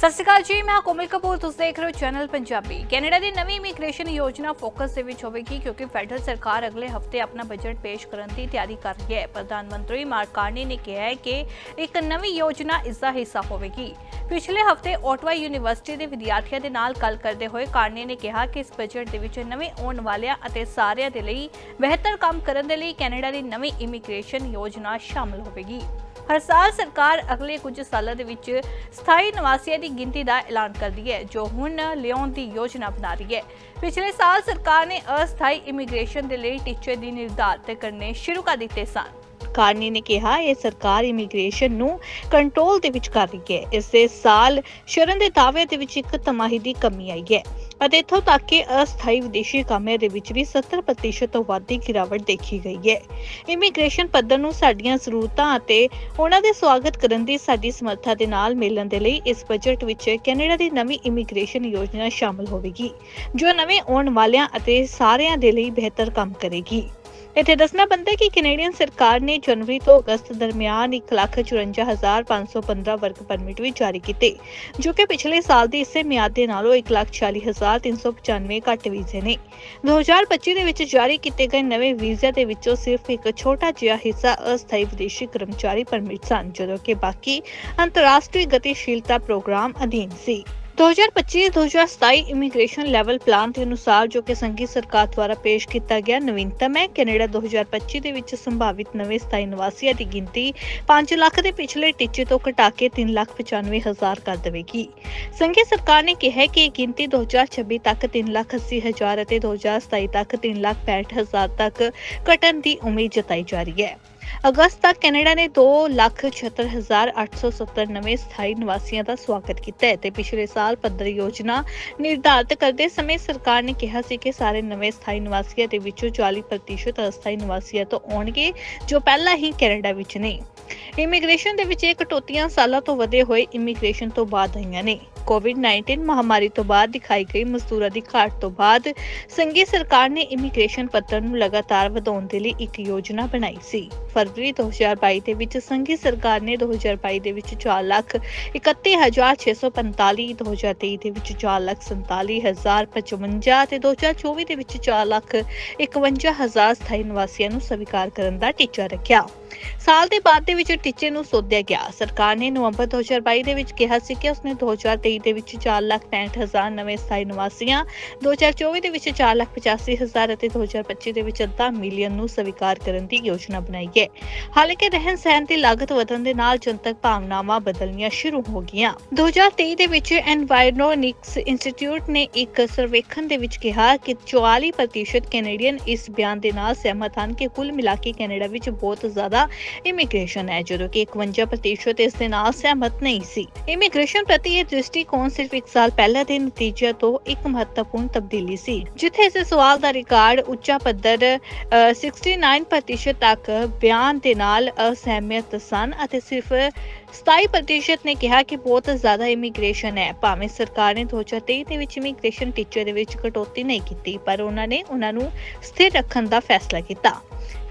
ਸਤਿ ਸ਼੍ਰੀ ਅਕਾਲ ਜੀ, ਮੈਂ ਕੋਮਲ ਕਪੂਰ, ਤੁਸੀਂ ਦੇਖ ਰਹੇ ਹੋ ਚੈਨਲ ਪੰਜਾਬੀ। ਕੈਨੇਡਾ ਦੀ ਨਵੀਂ ਇਮੀਗ੍ਰੇਸ਼ਨ ਯੋਜਨਾ ਫੋਕਸ ਦੇ ਵਿੱਚ ਹੋਵੇਗੀ ਕਿਉਂਕਿ ਫੈਡਰਲ ਸਰਕਾਰ ਅਗਲੇ ਹਫ਼ਤੇ ਆਪਣਾ ਬਜਟ ਪੇਸ਼ ਕਰਨ ਦੀ ਤਿਆਰੀ ਕਰ ਰਹੀ ਹੈ। ਪ੍ਰਧਾਨ ਮੰਤਰੀ ਮਾਰਕ ਕਾਰਨੀ ਨੇ ਕਿਹਾ ਹੈ ਕਿ ਇੱਕ ਨਵੀਂ ਯੋਜਨਾ ਇਸ ਦਾ ਹਿੱਸਾ ਹੋਵੇਗੀ। ਪਿਛਲੇ ਹਫ਼ਤੇ ਓਟਵਾ ਯੂਨੀਵਰਸਿਟੀ ਦੇ ਵਿਦਿਆਰਥੀਆਂ ਦੇ ਨਾਲ ਗੱਲ ਕਰਦੇ ਹੋਏ ਕਾਰਨੀ ਨੇ ਕਿਹਾ ਕਿ ਇਸ ਬਜਟ ਦੇ ਵਿੱਚ ਨਵੇਂ ਆਉਣ ਵਾਲਿਆਂ ਅਤੇ ਸਾਰਿਆਂ ਦੇ ਲਈ ਬਿਹਤਰ ਕੰਮ ਕਰਨ ਦੇ ਲਈ ਕੈਨੇਡਾ ਦੀ ਨਵੀਂ ਇਮੀਗ੍ਰੇਸ਼ਨ ਯੋਜਨਾ ਸ਼ਾਮਲ ਹੋਵੇਗੀ। ਹਰ ਸਾਲ ਸਰਕਾਰ ਅਗਲੇ ਕੁਝ ਸਾਲਾਂ ਦੇ ਵਿੱਚ ਸਥਾਈ ਨਿਵਾਸੀਆਂ ਦੀ ਗਿਣਤੀ ਦਾ ਐਲਾਨ ਕਰਦੀ ਹੈ, ਜੋ ਹੁਣ ਲਿਆਉਣ ਦੀ ਯੋਜਨਾ ਬਣਾ ਰਹੀ ਹੈ। ਪਿਛਲੇ ਸਾਲ ਸਰਕਾਰ ਨੇ ਅਸਥਾਈ ਇਮੀਗ੍ਰੇਸ਼ਨ ਦੇ ਲਈ ਟੀਚੇ ਦੀ ਨਿਰਧਾਰਤ ਕਰਨੇ ਸ਼ੁਰੂ ਕਰ ਦਿੱਤੇ ਸਨ। ਕਾਰਨੀ ਨੇ ਕਿਹਾ, ਇਹ ਸਰਕਾਰ ਇਮੀਗ੍ਰੇਸ਼ਨ ਨੂੰ ਕੰਟਰੋਲ ਦੇ ਵਿੱਚ ਕਰ ਰਹੀ ਹੈ। ਇਸ ਦੇ ਸਾਲ ਸ਼ਰਨ ਦੇ ਦਾਅਵੇ ਦੇ ਵਿੱਚ ਇੱਕ ਤਮਾਹੀ ਦੀ ਕਮੀ ਆਈ ਹੈ। ਅਤੇ ਇੱਥੋਂ ਤੱਕ ਕਿ ਅਸਥਾਈ ਵਿਦੇਸ਼ੀ ਕਾਮਿਆਂ ਦੇ ਵਿੱਚ ਵੀ 70% ਤੋਂ ਵੱਧ ਦੀ ਗਿਰਾਵਟ ਦੇਖੀ ਗਈ ਹੈ। ਇਮੀਗ੍ਰੇਸ਼ਨ ਪੱਧਰ ਨੂੰ ਸਾਡੀਆਂ ਜ਼ਰੂਰਤਾਂ ਅਤੇ ਉਹਨਾਂ ਦੇ ਸਵਾਗਤ ਕਰਨ ਦੀ ਸਾਡੀ ਸਮਰੱਥਾ ਦੇ ਨਾਲ ਮਿਲਣ ਦੇ ਲਈ ਇਸ ਬਜਟ ਵਿੱਚ ਕੈਨੇਡਾ ਦੀ ਨਵੀਂ ਇਮੀਗ੍ਰੇਸ਼ਨ ਯੋਜਨਾ ਸ਼ਾਮਲ ਹੋਵੇਗੀ, ਜੋ ਨਵੇਂ ਆਉਣ ਵਾਲਿਆਂ ਅਤੇ ਸਾਰਿਆਂ ਦੇ ਲਈ ਬਿਹਤਰ ਕੰਮ ਕਰੇਗੀ। ਇੱਥੇ ਦੱਸਣਾ ਬਣਦਾ ਹੈ ਕਿ ਕੈਨੇਡੀਅਨ ਸਰਕਾਰ ਨੇ ਜਨਵਰੀ ਤੋਂ ਅਗਸਤ ਦਰਮਿਆਨ 144515 ਵਰਕ ਪਰਮਿਟ ਵੀ ਜਾਰੀ ਕੀਤੇ, ਜੋ ਕਿ ਪਿਛਲੇ ਸਾਲ ਦੀ ਇਸੇ ਮਿਆਦ ਦੇ ਨਾਲੋਂ 140395 ਘੱਟ ਵੀਜ਼ੇ ਨੇ। 2025 ਦੇ ਵਿੱਚ ਜਾਰੀ ਕੀਤੇ ਗਏ ਨਵੇਂ ਵੀਜ਼ਿਆਂ ਦੇ ਵਿੱਚੋਂ ਸਿਰਫ ਇੱਕ ਛੋਟਾ ਜਿਹਾ ਹਿੱਸਾ ਅਸਥਾਈ ਵਿਦੇਸ਼ੀ ਕਰਮਚਾਰੀ ਪਰਮਿਟ ਸਨ, ਜਦੋਂ ਕਿ ਬਾਕੀ ਅੰਤਰਰਾਸ਼ਟਰੀ ਗਤੀਸ਼ੀਲਤਾ ਪ੍ਰੋਗਰਾਮ ਅਧੀਨ ਸੀ। 2025-2027 ਇਮੀਗ੍ਰੇਸ਼ਨ ਲੈਵਲ ਪਲਾਨ ਦੇ ਅਨੁਸਾਰ ਜੋ ਕਿ ਸੰਘੀ ਸਰਕਾਰ ਦੁਆਰਾ ਪੇਸ਼ ਕੀਤਾ ਗਿਆ, ਨਵੀਨਤਮ ਹੈ। ਕੈਨੇਡਾ 2025 ਦੇ ਵਿੱਚ ਸੰਭਾਵਿਤ ਨਵੇਂ ਸਥਾਈ ਨਿਵਾਸੀਆਂ ਦੀ ਗਿਣਤੀ 5 ਲੱਖ ਦੇ ਪਿਛਲੇ ਟੀਚੇ ਤੋਂ ਘਟਾ ਕੇ 3 ਲੱਖ 95 ਹਜ਼ਾਰ ਕਰ ਦੇਵੇਗੀ। ਸੰਘੀ ਸਰਕਾਰ ਨੇ ਕਿਹਾ ਕਿ ਇਹ ਗਿਣਤੀ 2026 ਤੱਕ 3 ਲੱਖ 80 ਹਜ਼ਾਰ ਅਤੇ 2027 ਤੱਕ 3 ਲੱਖ 65 ਹਜ਼ਾਰ ਤੱਕ ਘਟਣ ਦੀ ਉਮੀਦ ਜਤਾਈ ਜਾ ਰਹੀ ਹੈ। ਅਗਸਤ ਤੱਕ ਕੈਨੇਡਾ ਨੇ 276870 ਨਵੇਂ ਸਥਾਈ ਨਿਵਾਸੀਆਂ ਦਾ ਸਵਾਗਤ ਕੀਤਾ ਹੈ ਤੇ ਪਿਛਲੇ ਸਾਲ ਪੱਧਰ ਯੋਜਨਾ ਨਿਰਧਾਰਤ ਕਰਦੇ ਸਮੇਂ ਸਰਕਾਰ ਨੇ ਕਿਹਾ ਸੀ ਕਿ ਸਾਰੇ ਨਵੇਂ ਸਥਾਈ ਨਿਵਾਸੀਆਂ ਦੇ ਵਿੱਚੋਂ 40% ਅਸਥਾਈ ਨਿਵਾਸੀਆਂ ਤੋਂ ਆਉਣਗੇ, ਜੋ ਪਹਿਲਾਂ ਹੀ ਕੈਨੇਡਾ ਵਿੱਚ ਨੇ। ਇਮੀਗ੍ਰੇਸ਼ਨ ਦੇ ਵਿੱਚ ਇਹ ਕਟੌਤੀਆਂ ਸਾਲਾਂ ਤੋਂ ਵਧੇ ਹੋਏ ਇਮੀਗ੍ਰੇਸ਼ਨ ਤੋਂ ਬਾਅਦ ਆਈਆਂ ਨੇ। ਕੋਵਿਡ-19 ਮਹਾਮਾਰੀ ਤੋਂ ਬਾਅਦ ਦਿਖਾਈ ਗਈ ਮਜ਼ਦੂਰਾਂ ਦੀ ਘਾਟ ਤੋਂ ਬਾਅਦ, ਸੰਘੀ ਸਰਕਾਰ ਨੇ ਇਮੀਗ੍ਰੇਸ਼ਨ ਪੱਧਰ ਨੂੰ ਲਗਾਤਾਰ ਵਧਾਉਣ ਦੇ ਲਈ ਇੱਕ ਯੋਜਨਾ ਬਣਾਈ ਸੀ। ਫਰਵਰੀ 2022 ਦੇ ਵਿੱਚ ਸੰਘੀ ਸਰਕਾਰ ਨੇ 2022 ਦੇ ਵਿੱਚ 4 ਲੱਖ 31645 2023 ਦੇ ਵਿੱਚ 4 ਲੱਖ 47055 ਤੇ 2024 ਦੇ ਵਿੱਚ 4 ਲੱਖ 51000 ਸਥਾਈ ਨਿਵਾਸੀਆਂ ਨੂੰ ਸਵੀਕਾਰ ਕਰਨ ਦਾ ਟੀਚਾ ਰੱਖਿਆ। ਸਾਲ ਦੇ ਬਾਅਦ ਦੇ ਵਿੱਚ ਟੀਚੇ ਨੂੰ ਸੋਧਿਆ ਗਿਆ। ਸਰਕਾਰ ਨੇ ਨਵੰਬਰ 2022 ਦੇ ਵਿੱਚ ਕਿਹਾ ਸੀ ਕਿ ਉਸਨੇ 2023 ਦੇ ਵਿੱਚ 4 ਲੱਖ 65000 ਨਵੇਂ ਸਥਾਈ ਨਿਵਾਸੀਆਂ 2024 ਦੇ ਵਿੱਚ 4 ਲੱਖ 85000 ਅਤੇ 2025 ਦੇ ਵਿੱਚ ਅੱਧਾ ਮਿਲੀਅਨ ਨੂੰ ਸਵੀਕਾਰ ਕਰਨ ਦੀ ਯੋਜਨਾ ਬਣਾਈ ਹੈ। ਹਾਲਾਂਕਿ ਰਹਿਣ ਸਹਿਣ ਦੀ ਲਾਗਤ ਵਧਣ ਦੇ ਨਾਲ ਜਨਤਕ ਭਾਵਨਾਵਾਂ ਬਦਲਣੀਆਂ ਸ਼ੁਰੂ ਹੋ ਗਈਆਂ। 2023 ਦੇ ਵਿੱਚ ਐਨਵਾਇਰਨੋਨਿਕਸ ਇੰਸਟੀਚਿਊਟ ਨੇ ਇੱਕ ਸਰਵੇਖਣ ਦੇ ਵਿੱਚ ਕਿਹਾ ਕਿ 44% ਕੈਨੇਡੀਅਨ ਇਸ ਬਿਆਨ ਦੇ ਨਾਲ ਸਹਿਮਤ ਹਨ ਕਿ ਕੁੱਲ ਮਿਲਾ ਕੇ ਕੈਨੇਡਾ ਵਿੱਚ ਬਹੁਤ ਜ਼ਿਆਦਾ ਇਮੀਗ੍ਰੇਸ਼ਨ ਹੈ, ਜਦੋਂ ਕਿ 51% ਇਸ ਦੇ ਨਾਲ ਸਹਿਮਤ ਨਹੀਂ ਸੀ। ਇਮੀਗ੍ਰੇਸ਼ਨ ਪ੍ਰਤੀ ਇਹ ਦ੍ਰਿਸ਼ਟੀ ਦ੍ਰਿਸ਼ਟੀਕੋਣ ਸਿਰਫ ਇੱਕ ਸਾਲ ਪਹਿਲਾਂ ਦੇ ਨਤੀਜੇ ਤੋਂ ਇੱਕ ਮਹੱਤਵਪੂਰਨ ਤਬਦੀਲੀ ਸੀ ਜਿੱਥੇ ਇਸ ਸਵਾਲ ਦਾ ਰਿਕਾਰਡ ਉੱਚਾ ਪੱਧਰ ਅ, 69% ਤੱਕ ਬਿਆਨ ਦੇ ਨਾਲ ਅਸਹਿਮਤ ਸਨ ਅਤੇ ਸਿਰਫ 27% ਨੇ ਕਿਹਾ ਕਿ ਬਹੁਤ ਜ਼ਿਆਦਾ ਇਮੀਗ੍ਰੇਸ਼ਨ ਹੈ। ਭਾਵੇਂ ਸਰਕਾਰ ਨੇ 2023 ਦੇ ਵਿੱਚ ਇਮੀਗ੍ਰੇਸ਼ਨ ਟੀਚਰ ਦੇ ਵਿੱਚ ਕਟੌਤੀ ਨਹੀਂ ਕੀਤੀ, ਪਰ ਉਹਨਾਂ ਨੇ ਉਹਨਾਂ ਨੂੰ ਸਥਿਰ ਰੱਖਣ ਦਾ ਫੈਸਲਾ ਕੀਤਾ।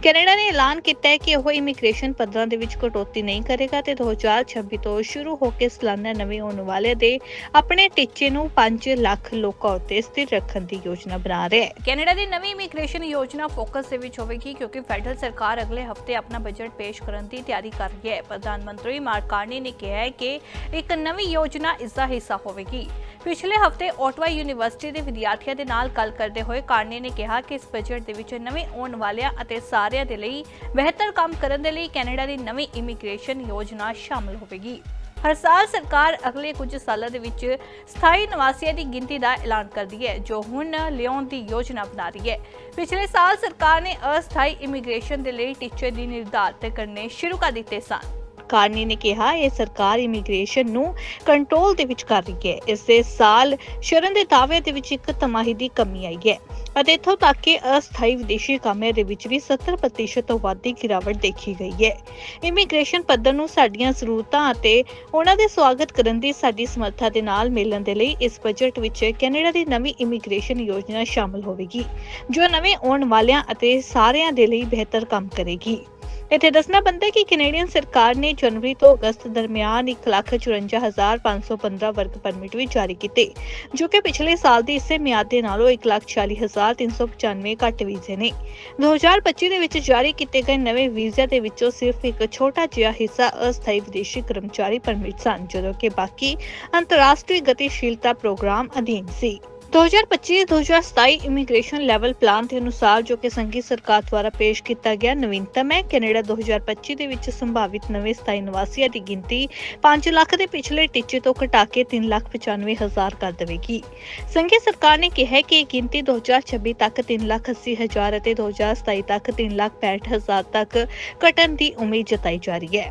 ਕੈਨੇਡਾ ਨੇ ਐਲਾਨ ਕੀਤਾ ਹੈ ਕਿ ਉਹ ਇਮੀਗ੍ਰੇਸ਼ਨ ਪੱਧਰਾਂ ਦੇ ਵਿੱਚ ਕਟੌਤੀ ਨਹੀਂ ਕਰੇਗਾ ਤੇ 2026 ਤੋਂ ਸ਼ੁਰੂ ਹੋ ਕੇ ਸਾਲਾਨਾ ਨਵੇਂ ਆਉਣ ਵਾਲੇ ਦੇ ਆਪਣੇ ਟੀਚੇ ਨੂੰ 5 ਲੱਖ ਲੋਕਾਂ ਉੱਤੇ ਸਥਿਰ ਰੱਖਣ ਦੀ ਯੋਜਨਾ ਬਣਾ ਰਿਹਾ ਹੈ। ਕੈਨੇਡਾ ਦੀ ਨਵੀਂ ਇਮੀਗ੍ਰੇਸ਼ਨ ਯੋਜਨਾ ਫੋਕਸ ਦੇ ਵਿੱਚ ਹੋਵੇਗੀ ਕਿਉਂਕਿ ਫੈਡਰਲ ਸਰਕਾਰ ਅਗਲੇ ਹਫ਼ਤੇ ਆਪਣਾ ਬਜਟ ਪੇਸ਼ ਕਰਨ ਦੀ ਤਿਆਰੀ ਕਰ ਰਹੀ ਹੈ। ਪ੍ਰਧਾਨ ਮੰਤਰੀ ਮਾਰਕ ਕਾਰਨੀ ਨੇ ਕਿਹਾ ਹੈ ਕਿ ਇੱਕ ਨਵੀਂ ਯੋਜਨਾ ਇਸ ਦਾ ਹਿੱਸਾ ਹੋਵੇਗੀ। ਪਿਛਲੇ ਹਫ਼ਤੇ ਓਟਵਾ ਯੂਨੀਵਰਸਿਟੀ ਦੇ ਵਿਦਿਆਰਥੀਆਂ ਦੇ ਨਾਲ ਗੱਲ ਕਰਦੇ ਹੋਏ ਕਾਰਨੀ ਨੇ ਕਿਹਾ ਕਿ ਇਸ ਬਜਟ ਦੇ ਵਿੱਚ ਨਵੇਂ ਆਉਣ ਵਾਲਿਆਂ ਅਤੇ ਸਾਰਿਆਂ ਦੇ ਲਈ ਬਿਹਤਰ ਕੰਮ ਕਰਨ ਦੇ ਲਈ ਕੈਨੇਡਾ ਦੀ ਨਵੀਂ ਇਮੀਗ੍ਰੇਸ਼ਨ ਯੋਜਨਾ ਸ਼ਾਮਲ ਹੋਵੇਗੀ। ਹਰ ਸਾਲ ਸਰਕਾਰ ਅਗਲੇ ਕੁਝ ਸਾਲਾਂ ਦੇ ਵਿੱਚ ਸਥਾਈ ਨਿਵਾਸੀਆਂ ਦੀ ਗਿਣਤੀ ਦਾ ਐਲਾਨ ਕਰਦੀ ਹੈ, ਜੋ ਹੁਣ ਲਿਆਉਣ ਦੀ ਯੋਜਨਾ ਬਣਾ ਰਹੀ ਹੈ। ਪਿਛਲੇ ਸਾਲ ਸਰਕਾਰ ਨੇ ਅਸਥਾਈ ਇਮੀਗ੍ਰੇਸ਼ਨ ਦੇ ਲਈ ਟੀਚਰ ਦੀ ਨਿਰਧਾਰਤ ਕਰਨੇ ਸ਼ੁਰੂ ਕਰ ਦਿੱਤੇ ਸਨ। ਕਾਰਨੀ ਨੇ ਕਿਹਾ, ਇਹ ਸਰਕਾਰ ਇਮੀਗ੍ਰੇਸ਼ਨ ਨੂੰ ਕੰਟਰੋਲ ਦੇ ਵਿੱਚ ਕਰ ਰਹੀ ਹੈ। ਇਸ ਦੇ ਸਾਲ ਸ਼ਰਨ ਦੇ ਦਾਅਵੇ ਦੇ ਵਿੱਚ ਇੱਕ ਤਮਾਹੀ ਦੀ ਕਮੀ ਆਈ ਹੈ ਅਤੇ ਇੱਥੋਂ ਤੱਕ ਕਿ ਅਸਥਾਈ ਵਿਦੇਸ਼ੀ ਕਾਮਿਆਂ ਦੇ ਵਿੱਚ ਵੀ 70% ਤੋਂ ਵੱਧ ਦੀ ਗਿਰਾਵਟ ਦੇਖੀ ਗਈ ਹੈ। ਇਮੀਗ੍ਰੇਸ਼ਨ ਪੱਧਰ ਨੂੰ ਸਾਡੀਆਂ ਜ਼ਰੂਰਤਾਂ ਅਤੇ ਉਹਨਾਂ ਦੇ ਸਵਾਗਤ ਕਰਨ ਦੀ ਸਾਡੀ ਸਮਰੱਥਾ ਦੇ ਨਾਲ ਮਿਲਣ ਦੇ ਲਈ ਇਸ ਬਜਟ ਵਿੱਚ ਕੈਨੇਡਾ ਦੀ ਨਵੀਂ ਇਮੀਗ੍ਰੇਸ਼ਨ ਯੋਜਨਾ ਸ਼ਾਮਲ ਹੋਵੇਗੀ, ਜੋ ਨਵੇਂ ਆਉਣ ਵਾਲਿਆਂ ਅਤੇ ਸਾਰਿਆਂ ਦੇ ਲਈ ਬਿਹਤਰ ਕੰਮ ਕਰੇਗੀ। ਇੱਥੇ ਦੱਸਣਾ ਬਣਦਾ ਹੈ ਕਿ ਕੈਨੇਡੀਅਨ ਸਰਕਾਰ ਨੇ ਜਨਵਰੀ ਤੋਂ ਅਗਸਤ ਦਰਮਿਆਨ 1,54,515 ਵਰਕ ਪਰਮਿਟ ਵੀ ਜਾਰੀ ਕੀਤੇ ਜੋ ਕਿ ਪਿਛਲੇ ਸਾਲ ਦੀ ਇਸੇ ਮਿਆਦ ਦੇ ਨਾਲੋਂ 1,40,395 ਘੱਟ ਵੀਜ਼ੇ ਨੇ। 2025 ਦੇ ਵਿੱਚ ਜਾਰੀ ਕੀਤੇ ਗਏ ਨਵੇਂ ਵੀਜ਼ਿਆਂ ਦੇ ਵਿੱਚੋਂ ਸਿਰਫ ਇੱਕ ਛੋਟਾ ਜਿਹਾ ਹਿੱਸਾ ਅਸਥਾਈ ਵਿਦੇਸ਼ੀ ਕਰਮਚਾਰੀ ਪਰਮਿਟ ਸਨ ਜਦੋਂ ਕਿ ਬਾਕੀ ਅੰਤਰਰਾਸ਼ਟਰੀ ਗਤੀਸ਼ੀਲਤਾ ਪ੍ਰੋਗਰਾਮ ਅਧੀਨ ਸੀ। 2025-2027 ਇਮੀਗ੍ਰੇਸ਼ਨ ਲੈਵਲ ਪਲਾਨ ਦੇ ਅਨੁਸਾਰ ਜੋ ਕਿ ਸੰਘੀ ਸਰਕਾਰ ਦੁਆਰਾ ਪੇਸ਼ ਕੀਤਾ ਗਿਆ, ਨਵੀਨਤਮ ਹੈ। ਕੈਨੇਡਾ 2025 ਦੇ ਵਿੱਚ ਸੰਭਾਵਿਤ ਨਵੇਂ ਸਥਾਈ ਨਿਵਾਸੀਆਂ ਦੀ ਗਿਣਤੀ 5 ਲੱਖ ਦੇ ਪਿਛਲੇ ਟੀਚੇ ਤੋਂ ਘਟਾ ਕੇ 3 ਲੱਖ 95 ਹਜ਼ਾਰ ਕਰ ਦੇਵੇਗੀ। ਸੰਘੀ ਸਰਕਾਰ ਨੇ ਕਿਹਾ ਕਿ ਇਹ ਗਿਣਤੀ 2026 ਤੱਕ 3 ਲੱਖ 80 ਹਜ਼ਾਰ ਅਤੇ 2027 ਤੱਕ 3 ਲੱਖ 65 ਹਜ਼ਾਰ ਤੱਕ ਘਟਣ ਦੀ ਉਮੀਦ ਜਤਾਈ ਜਾ ਰਹੀ ਹੈ।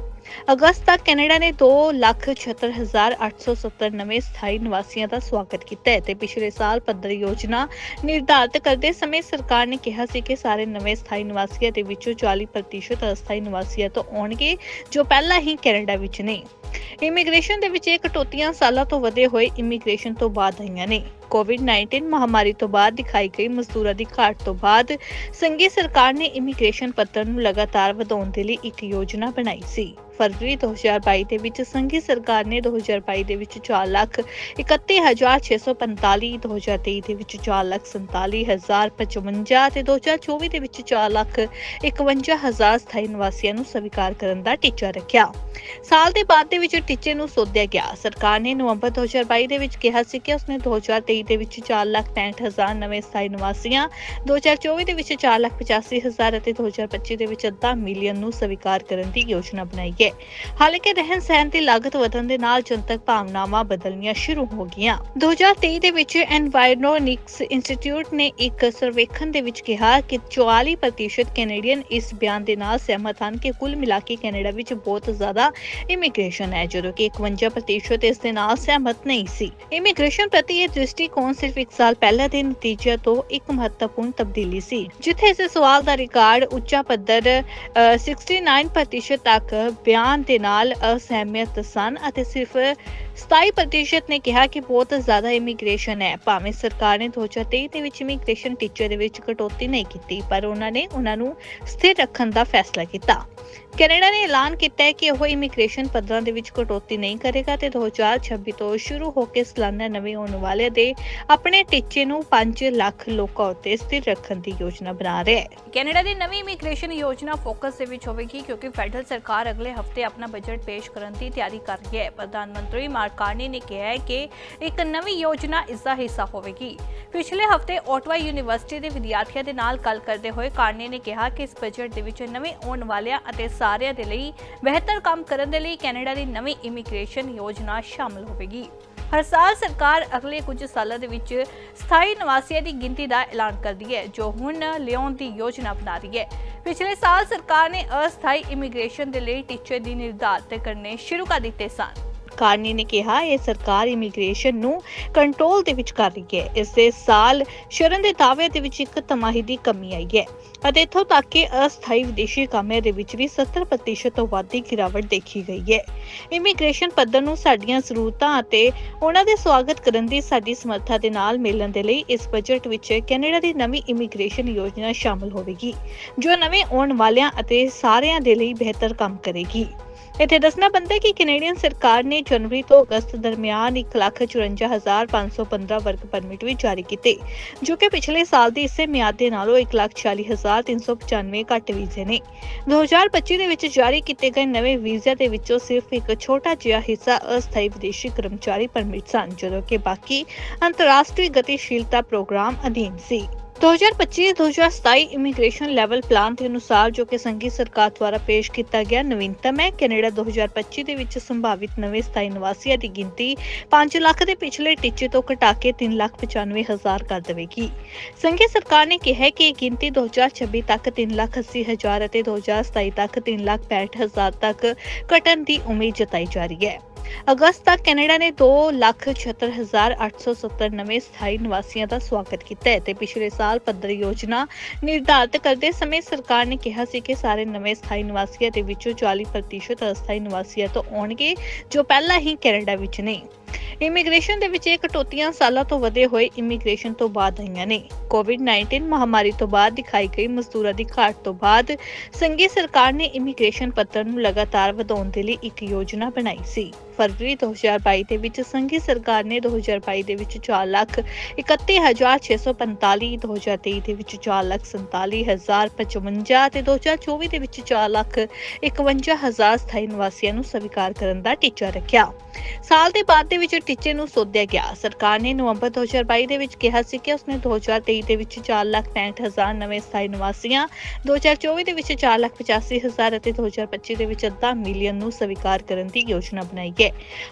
ਅਗਸਤ ਤੱਕ ਕੈਨੇਡਾ ਨੇ 2,76,870 ਨਵੇਂ ਸਥਾਈ ਨਿਵਾਸੀਆਂ ਦਾ ਸਵਾਗਤ ਕੀਤਾ ਹੈ ਤੇ ਪਿਛਲੇ ਸਾਲ ਪੱਧਰ ਯੋਜਨਾ ਨਿਰਧਾਰਤ ਕਰਦੇ ਸਮੇਂ ਸਰਕਾਰ ਨੇ ਕਿਹਾ ਸੀ ਕਿ ਸਾਰੇ ਨਵੇਂ ਸਥਾਈ ਨਿਵਾਸੀਆਂ ਦੇ ਵਿੱਚੋਂ 40% ਅਸਥਾਈ ਨਿਵਾਸੀਆਂ ਤੋਂ ਆਉਣਗੇ ਜੋ ਪਹਿਲਾਂ ਹੀ ਕੈਨੇਡਾ ਵਿੱਚ ਨੇ। ਇਮੀਗ੍ਰੇਸ਼ਨ ਦੇ ਵਿੱਚ ਇਹ ਕਟੌਤੀਆਂ ਸਾਲਾਂ ਤੋਂ ਵਧੇ ਹੋਏ ਇਮੀਗ੍ਰੇਸ਼ਨ ਤੋਂ ਬਾਅਦ ਆਈਆਂ ਨੇ। ਕੋਵਿਡ-19 ਮਹਾਮਾਰੀ ਤੋਂ ਬਾਅਦ ਦਿਖਾਈ ਗਈ ਮਜ਼ਦੂਰਾਂ ਦੀ ਘਾਟ ਤੋਂ ਬਾਅਦ, ਸੰਘੀ ਸਰਕਾਰ ਨੇ ਇਮੀਗ੍ਰੇਸ਼ਨ ਪੱਧਰ ਨੂੰ ਲਗਾਤਾਰ ਵਧਾਉਣ ਦੇ ਲਈ ਇੱਕ ਯੋਜਨਾ ਬਣਾਈ ਸੀ। ਫਰਵਰੀ 2022 ਦੇ ਵਿੱਚ ਸੰਘੀ ਸਰਕਾਰ ਨੇ 2022 ਦੇ ਵਿੱਚ 4 ਲੱਖ 31645 2023 ਦੇ ਵਿੱਚ 4 ਲੱਖ 47055 ਤੇ 2024 ਦੇ ਵਿੱਚ 4 ਲੱਖ 51000 ਸਥਾਈ ਨਿਵਾਸੀਆਂ ਨੂੰ ਸਵੀਕਾਰ ਕਰਨ ਦਾ ਟੀਚਾ ਰੱਖਿਆ। ਸਾਲ ਦੇ ਬਾਅਦ ਦੇ ਵਿੱਚ ਟੀਚੇ ਨੂੰ ਸੋਧਿਆ ਗਿਆ। ਸਰਕਾਰ ਨੇ ਨਵੰਬਰ 2022 ਦੇ ਵਿੱਚ ਕਿਹਾ ਸੀ ਕਿ ਉਸਨੇ 2023 ਦੇ ਵਿੱਚ 4 ਲੱਖ 65000 ਨਵੇਂ ਸਥਾਈ ਨਿਵਾਸੀਆਂ 2024 ਦੇ ਵਿੱਚ 4 ਲੱਖ 85000 ਅਤੇ 2025 ਦੇ ਵਿੱਚ ਅੱਧਾ ਮਿਲੀਅਨ ਨੂੰ ਸਵੀਕਾਰ ਕਰਨ ਦੀ ਯੋਜਨਾ ਬਣਾਈ ਹੈ। ਹਾਲਾਂਕਿ ਰਹਿਣ ਸਹਿਣ ਦੀ ਲਾਗਤ ਵਧਣ ਦੇ ਨਾਲ ਜਨਤਕ ਭਾਵਨਾਵਾਂ ਬਦਲਣੀਆਂ ਸ਼ੁਰੂ ਹੋ ਗਈਆਂ। 2023 ਦੇ ਵਿੱਚ ਐਨਵਾਇਰਨੋਨਿਕਸ ਇੰਸਟੀਚਿਊਟ ਨੇ ਇੱਕ ਸਰਵੇਖਣ ਦੇ ਵਿੱਚ ਕਿਹਾ ਕਿ 44% ਕੈਨੇਡੀਅਨ ਇਸ ਬਿਆਨ ਦੇ ਨਾਲ ਸਹਿਮਤ ਹਨ ਕਿ ਕੁੱਲ ਮਿਲਾ ਕੇ ਕੈਨੇਡਾ ਵਿੱਚ ਬਹੁਤ ਜ਼ਿਆਦਾ ਇਮੀਗ੍ਰੇਸ਼ਨ ਹੈ, ਜਦੋਂ ਕਿ 51% ਇਸ ਦੇ ਨਾਲ ਸਹਿਮਤ ਨਹੀਂ ਸੀ। ਇਮੀਗ੍ਰੇਸ਼ਨ ਪ੍ਰਤੀ ਇਹ ਦ੍ਰਿਸ਼ਟੀ ਦ੍ਰਿਸ਼ਟੀਕੋਣ ਸਿਰਫ ਇੱਕ ਸਾਲ ਪਹਿਲਾਂ ਦੇ ਨਤੀਜਿਆਂ ਤੋਂ ਇੱਕ ਮਹੱਤਵਪੂਰਨ ਤਬਦੀਲੀ ਸੀ, ਜਿੱਥੇ ਇਸ ਸਵਾਲ ਦਾ ਰਿਕਾਰਡ ਉੱਚਾ ਪੱਧਰ 69% ਤੱਕ ਬਿਆਨ ਦੇ ਨਾਲ ਅਸਹਿਮਤ ਸਨ ਅਤੇ ਸਿਰਫ 27% ਨੇ ਕਿਹਾ ਕਿ ਬਹੁਤ ਜ਼ਿਆਦਾ ਇਮੀਗ੍ਰੇਸ਼ਨ ਹੈ, ਭਾਵੇਂ ਸਰਕਾਰ ਨੇ 2023 ਦੇ ਵਿੱਚ ਇਮੀਗ੍ਰੇਸ਼ਨ ਟੀਚੇ ਦੇ ਵਿੱਚ ਕਟੌਤੀ ਨਹੀਂ ਕੀਤੀ, ਪਰ ਉਹਨਾਂ ਨੇ ਉਹਨਾਂ ਨੂੰ ਸਥਿਰ ਰੱਖਣ ਦਾ ਫੈਸਲਾ ਕੀਤਾ। ਕੈਨੇਡਾ ਨੇ ਐਲਾਨ ਕੀਤਾ ਹੈ ਕਿ ਉਹ ਇਮੀਗ੍ਰੇਸ਼ਨ ਪੱਧਰਾਂ ਦੇ ਵਿੱਚ ਕਟੌਤੀ ਨਹੀਂ ਕਰੇਗਾ ਤੇ 2026 ਤੋਂ ਸ਼ੁਰੂ ਹੋ ਕੇ ਸਾਲਾਨਾ ਨਵੇਂ ਆਉਣ ਵਾਲੇ ਦੇ ਆਪਣੇ ਟੀਚੇ ਨੂੰ 5 ਲੱਖ ਲੋਕਾਂ ਉੱਤੇ ਸਥਿਰ ਰੱਖਣ ਦੀ ਯੋਜਨਾ ਬਣਾ ਰਿਹਾ ਹੈ। ਕੈਨੇਡਾ ਦੀ ਨਵੀਂ ਇਮੀਗ੍ਰੇਸ਼ਨ ਯੋਜਨਾ ਫੋਕਸ ਦੇ ਵਿੱਚ ਹੋਵੇਗੀ ਕਿਉਂਕਿ ਫੈਡਰਲ ਸਰਕਾਰ ਅਗਲੇ ਹਫ਼ਤੇ ਆਪਣਾ ਬਜਟ ਪੇਸ਼ ਕਰਨ ਦੀ ਤਿਆਰੀ ਕਰ ਰਹੀ ਹੈ। ਪ੍ਰਧਾਨ ਮੰਤਰੀ ਮਾਰਕ ਕਾਰਨੀ ਨੇ ਕਿਹਾ ਹੈ ਕਿ ਇੱਕ ਨਵੀਂ ਯੋਜਨਾ ਇਸ ਦਾ ਹਿੱਸਾ ਹੋਵੇਗੀ। ਪਿਛਲੇ ਹਫ਼ਤੇ ਓਟਵਾ ਯੂਨੀਵਰਸਿਟੀ ਦੇ ਵਿਦਿਆਰਥੀਆਂ ਦੇ ਨਾਲ ਗੱਲ ਕਰਦੇ ਹੋਏ ਕਾਰਨੀ ਨੇ ਕਿਹਾ ਕਿ ਇਸ ਬਜਟ ਦੇ ਵਿੱਚ ਨਵੇਂ ਆਉਣ ਵਾਲਿਆਂ ਅਤੇ ਸਾਰਿਆਂ ਦੇ ਲਈ ਬਿਹਤਰ ਕੰਮ ਕਰਨ ਦੇ ਲਈ ਕੈਨੇਡਾ ਦੀ ਨਵੀਂ ਇਮੀਗ੍ਰੇਸ਼ਨ ਯੋਜਨਾ ਸ਼ਾਮਲ ਹੋਵੇਗੀ। ਹਰ ਸਾਲ ਸਰਕਾਰ ਅਗਲੇ ਕੁਝ ਸਾਲਾਂ ਦੇ ਵਿੱਚ ਸਥਾਈ ਨਿਵਾਸੀਆਂ ਦੀ ਗਿਣਤੀ ਦਾ ਐਲਾਨ ਕਰਦੀ ਹੈ, ਜੋ ਹੁਣ ਲਿਆਉਣ ਦੀ ਯੋਜਨਾ ਬਣਾ ਰਹੀ ਹੈ। ਪਿਛਲੇ ਸਾਲ ਸਰਕਾਰ ਨੇ ਅਸਥਾਈ ਇਮੀਗ੍ਰੇਸ਼ਨ ਦੇ ਲਈ ਟੀਚੇ ਦੀ ਨਿਰਧਾਰਤ ਕਰਨੇ ਸ਼ੁਰੂ ਕਰ ਦਿੱਤੇ ਸਨ। ਕਾਰਨੀ ਨੇ ਕਿਹਾ, ਇਹ ਸਰਕਾਰ ਇਮੀਗ੍ਰੇਸ਼ਨ ਨੂੰ ਕੰਟਰੋਲ ਦੇ ਵਿੱਚ ਕਰ ਰਹੀ ਹੈ। ਇਸ ਦੇ ਸਾਲ ਸ਼ਰਨ ਦੇ ਦਾਅਵੇ ਦੇ ਵਿੱਚ ਇੱਕ ਤਮਾਹੀ ਦੀ ਕਮੀ ਆਈ ਹੈ ਅਤੇ ਇੱਥੋਂ ਤੱਕ ਕਿ ਅਸਥਾਈ ਵਿਦੇਸ਼ੀ ਕਾਮਿਆਂ ਦੇ ਵਿੱਚ ਵੀ 70% ਤੋਂ ਵੱਧ ਦੀ ਗਿਰਾਵਟ ਦੇਖੀ ਗਈ ਹੈ। ਇਮੀਗ੍ਰੇਸ਼ਨ ਪੱਧਰ ਨੂੰ ਸਾਡੀਆਂ ਜ਼ਰੂਰਤਾਂ ਅਤੇ ਉਹਨਾਂ ਦੇ ਸਵਾਗਤ ਕਰਨ ਦੀ ਸਾਡੀ ਸਮਰੱਥਾ ਦੇ ਨਾਲ ਮਿਲਣ ਦੇ ਲਈ ਇਸ ਬਜਟ ਵਿੱਚ ਕੈਨੇਡਾ ਦੀ ਨਵੀਂ ਇਮੀਗ੍ਰੇਸ਼ਨ ਯੋਜਨਾ ਸ਼ਾਮਲ ਹੋਵੇਗੀ, ਜੋ ਨਵੇਂ ਆਉਣ ਵਾਲਿਆਂ ਅਤੇ ਸਾਰਿਆਂ ਦੇ ਲਈ ਬਿਹਤਰ ਕੰਮ ਕਰੇਗੀ। ਇੱਥੇ ਦੱਸਣਾ ਬਣਦਾ ਕਿ ਕੈਨੇਡੀਅਨ ਸਰਕਾਰ ਨੇ ਜਨਵਰੀ ਤੋਂ ਅਗਸਤ ਦਰਮਿਆਨ 1,54,515 ਵਰਕ ਪਰਮਿਟ ਵੀ ਜਾਰੀ ਕੀਤੇ ਜੋ ਕਿ ਪਿਛਲੇ ਸਾਲ ਦੀ ਇਸੇ ਮਿਆਦ ਦੇ ਨਾਲੋਂ 1,40,395 ਘੱਟ ਵੀਜ਼ੇ ਨੇ। 2025 ਦੇ ਵਿੱਚ ਜਾਰੀ ਕੀਤੇ ਗਏ ਨਵੇਂ ਵੀਜ਼ਿਆਂ ਦੇ ਵਿੱਚੋਂ ਸਿਰਫ ਇੱਕ ਛੋਟਾ ਜਿਹਾ ਹਿੱਸਾ ਅਸਥਾਈ ਵਿਦੇਸ਼ੀ ਕਰਮਚਾਰੀ ਪਰਮਿਟ ਸਨ ਜਦੋਂ ਕਿ ਬਾਕੀ ਅੰਤਰਰਾਸ਼ਟਰੀ ਗਤੀਸ਼ੀਲਤਾ ਪ੍ਰੋਗਰਾਮ ਅਧੀਨ ਸੀ। 2025-2027 ਇਮੀਗ੍ਰੇਸ਼ਨ ਲੈਵਲ ਪਲਾਨ ਦੇ ਅਨੁਸਾਰ ਜੋ ਕਿ ਸੰਘੀ ਸਰਕਾਰ ਦੁਆਰਾ ਪੇਸ਼ ਕੀਤਾ ਗਿਆ, ਨਵੀਨਤਮ ਹੈ। ਕੈਨੇਡਾ 2025 ਦੇ ਵਿੱਚ ਸੰਭਾਵਿਤ ਨਵੇਂ ਸਥਾਈ ਨਿਵਾਸੀਆਂ ਦੀ ਗਿਣਤੀ 5 ਲੱਖ ਦੇ ਪਿਛਲੇ ਟੀਚੇ ਤੋਂ ਘਟਾ ਕੇ 3 ਲੱਖ 95 ਹਜ਼ਾਰ ਕਰ ਦੇਵੇਗੀ। ਸੰਘੀ ਸਰਕਾਰ ਨੇ ਕਿਹਾ ਕਿ ਇਹ ਗਿਣਤੀ 2026 ਤੱਕ 3 ਲੱਖ 80 ਹਜ਼ਾਰ ਅਤੇ 2027 ਤੱਕ 3 ਲੱਖ 65 ਹਜ਼ਾਰ ਤੱਕ ਘਟਣ ਦੀ ਉਮੀਦ ਜਤਾਈ ਜਾ ਰਹੀ ਹੈ। ਅਗਸਤ ਤੱਕ ਕੈਨੇਡਾ ਨੇ 2,76,870 ਨਵੇਂ ਸਥਾਈ ਨਿਵਾਸੀਆਂ ਦਾ ਸਵਾਗਤ ਕੀਤਾ ਹੈ ਤੇ ਪਿਛਲੇ ਸਾਲ ਪੱਧਰ ਯੋਜਨਾ ਨਿਰਧਾਰਤ ਕਰਦੇ ਸਮੇਂ ਸਰਕਾਰ ਨੇ ਕਿਹਾ ਸੀ ਕਿ ਸਾਰੇ ਨਵੇਂ ਸਥਾਈ ਨਿਵਾਸੀਆਂ ਦੇ ਵਿੱਚੋਂ 40% ਅਸਥਾਈ ਨਿਵਾਸੀਆਂ ਤੋਂ ਆਉਣਗੇ ਜੋ ਪਹਿਲਾਂ ਹੀ ਕੈਨੇਡਾ ਵਿੱਚ ਨੇ। ਇਮੀਗ੍ਰੇਸ਼ਨ ਦੇ ਵਿੱਚ ਇਹ ਕਟੌਤੀਆਂ ਸਾਲਾਂ ਤੋਂ ਵਧੇ ਹੋਏ ਇਮੀਗ੍ਰੇਸ਼ਨ ਤੋਂ ਬਾਅਦ ਆਈਆਂ ਨੇ। ਕੋਵਿਡ-19 ਮਹਾਮਾਰੀ ਤੋਂ ਬਾਅਦ ਦਿਖਾਈ ਗਈ ਮਜ਼ਦੂਰਾਂ ਦੀ ਘਾਟ ਤੋਂ ਬਾਅਦ ਸੰਘੀ ਸਰਕਾਰ ਨੇ ਇਮੀਗ੍ਰੇਸ਼ਨ ਪੱਧਰ ਨੂੰ ਲਗਾਤਾਰ ਵਧਾਉਣ ਦੇ ਲਈ ਇੱਕ ਯੋਜਨਾ ਬਣਾਈ ਸੀ। ਫਰਵਰੀ 2022 ਦੇ ਵਿੱਚ ਸੰਘੀ ਸਰਕਾਰ ਨੇ 2022 ਦੇ ਵਿੱਚ 4 ਲੱਖ 31645 2023 ਦੇ ਵਿੱਚ 4 ਲੱਖ 47055 ਤੇ 2024 ਦੇ ਵਿੱਚ 4 ਲੱਖ 51000 ਸਥਾਈ ਨਿਵਾਸੀਆਂ ਨੂੰ ਸਵੀਕਾਰ ਕਰਨ ਦਾ ਟੀਚਾ ਰੱਖਿਆ। ਸਾਲ ਦੇ ਬਾਅਦ ਦੇ ਵਿੱਚ ਟੀਚੇ ਨੂੰ ਸੋਧਿਆ ਗਿਆ। ਸਰਕਾਰ ਨੇ ਨਵੰਬਰ 2022 ਦੇ ਵਿੱਚ ਕਿਹਾ ਸੀ ਕਿ ਉਸਨੇ 2023 ਦੇ ਵਿੱਚ 4 ਲੱਖ 65000 ਨਵੇਂ ਸਥਾਈ ਨਿਵਾਸੀਆਂ 2024 ਦੇ ਵਿੱਚ 4 ਲੱਖ 85000 ਅਤੇ 2025 ਦੇ ਵਿੱਚ ਅੱਧਾ ਮਿਲੀਅਨ ਨੂੰ ਸਵੀਕਾਰ ਕਰਨ ਦੀ ਯੋਜਨਾ ਬਣਾਈ ਹੈ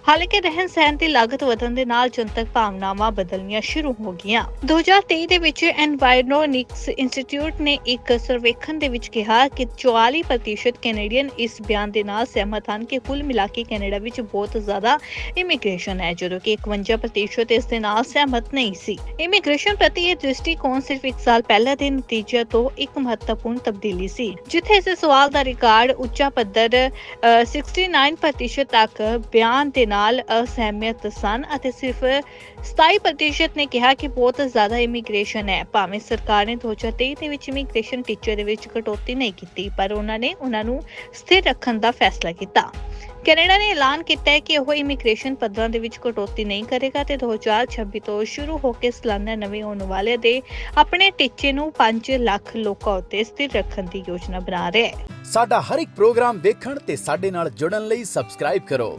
ਹਾਲਾਂਕਿ ਰਹਿਣ ਸਹਿਣ ਦੀ ਲਾਗਤ ਵਧਣ ਦੇ ਨਾਲ ਜਨਤਕ ਭਾਵਨਾਵਾਂ ਬਦਲਣੀਆਂ ਸ਼ੁਰੂ ਹੋ ਗਈਆਂ। 2023 ਦੇ ਵਿੱਚ ਐਨਵਾਇਰਨੋਨਿਕਸ ਇੰਸਟੀਚਿਊਟ ਨੇ ਇੱਕ ਸਰਵੇਖਣ ਦੇ ਵਿੱਚ ਕਿਹਾ ਕਿ 44% ਕੈਨੇਡੀਅਨ ਇਸ ਬਿਆਨ ਦੇ ਨਾਲ ਸਹਿਮਤ ਹਨ ਕਿ ਕੁੱਲ ਮਿਲਾ ਕੇ ਕੈਨੇਡਾ ਵਿੱਚ ਬਹੁਤ ਜ਼ਿਆਦਾ ਇਮੀਗ੍ਰੇਸ਼ਨ ਹੈ ਜਦੋਂ ਕਿ 51% ਇਸ ਦੇ ਨਾਲ ਸਹਿਮਤ ਨਹੀਂ ਸੀ। ਇਮੀਗ੍ਰੇਸ਼ਨ ਪ੍ਰਤੀ ਇਹ ਦ੍ਰਿਸ਼ਟੀਕੋਣ ਸਿਰਫ ਇੱਕ ਸਾਲ ਪਹਿਲਾਂ ਦੇ ਨਤੀਜੇ ਤੋਂ ਇੱਕ ਮਹੱਤਵਪੂਰਨ ਤਬਦੀਲੀ ਸੀ ਜਿੱਥੇ ਇਸ ਸਵਾਲ ਦਾ ਰਿਕਾਰਡ ਉੱਚਾ ਪੱਧਰ ਅ, 69% ਤੱਕ ਬਿਆਨ ਦੇ ਨਾਲ ਅਸਹਿਮਤ ਸਨ ਅਤੇ ਸਿਰਫ 27% ਨੇ ਕਿਹਾ ਕਿ ਬਹੁਤ ਜ਼ਿਆਦਾ ਇਮੀਗ੍ਰੇਸ਼ਨ ਹੈ। ਭਾਵੇਂ ਸਰਕਾਰ ਨੇ 2023 ਦੇ ਵਿੱਚ ਇਮੀਗ੍ਰੇਸ਼ਨ ਟੀਚਰ ਦੇ ਵਿੱਚ ਕਟੌਤੀ ਨਹੀਂ ਕੀਤੀ, ਪਰ ਉਹਨਾਂ ਨੇ ਉਹਨਾਂ ਨੂੰ ਸਥਿਰ ਰੱਖਣ ਦਾ ਫੈਸਲਾ ਕੀਤਾ। ਕੈਨੇਡਾ ਨੇ ਐਲਾਨ ਕੀਤਾ ਹੈ ਕਿ ਉਹ ਇਮੀਗ੍ਰੇਸ਼ਨ ਪੱਧਰਾਂ ਦੇ ਵਿੱਚ ਕਟੌਤੀ ਨਹੀਂ ਕਰੇਗਾ ਤੇ 2026 ਤੋਂ ਸ਼ੁਰੂ ਹੋ ਕੇ ਸਾਲਾਨਾ ਨਵੇਂ ਆਉਣ ਵਾਲੇ ਦੇ ਆਪਣੇ ਟੀਚੇ ਨੂੰ 5 ਲੱਖ ਲੋਕਾਂ ਉੱਤੇ ਸਥਿਰ ਰੱਖਣ ਦੀ ਯੋਜਨਾ ਬਣਾ ਰਿਹਾ ਹੈ। ਸਾਡਾ ਹਰ ਇੱਕ ਪ੍ਰੋਗਰਾਮ ਦੇਖਣ ਤੇ ਸਾਡੇ ਨਾਲ ਜੁੜਨ ਲਈ ਸਬਸਕ੍ਰਾਈਬ ਕਰੋ।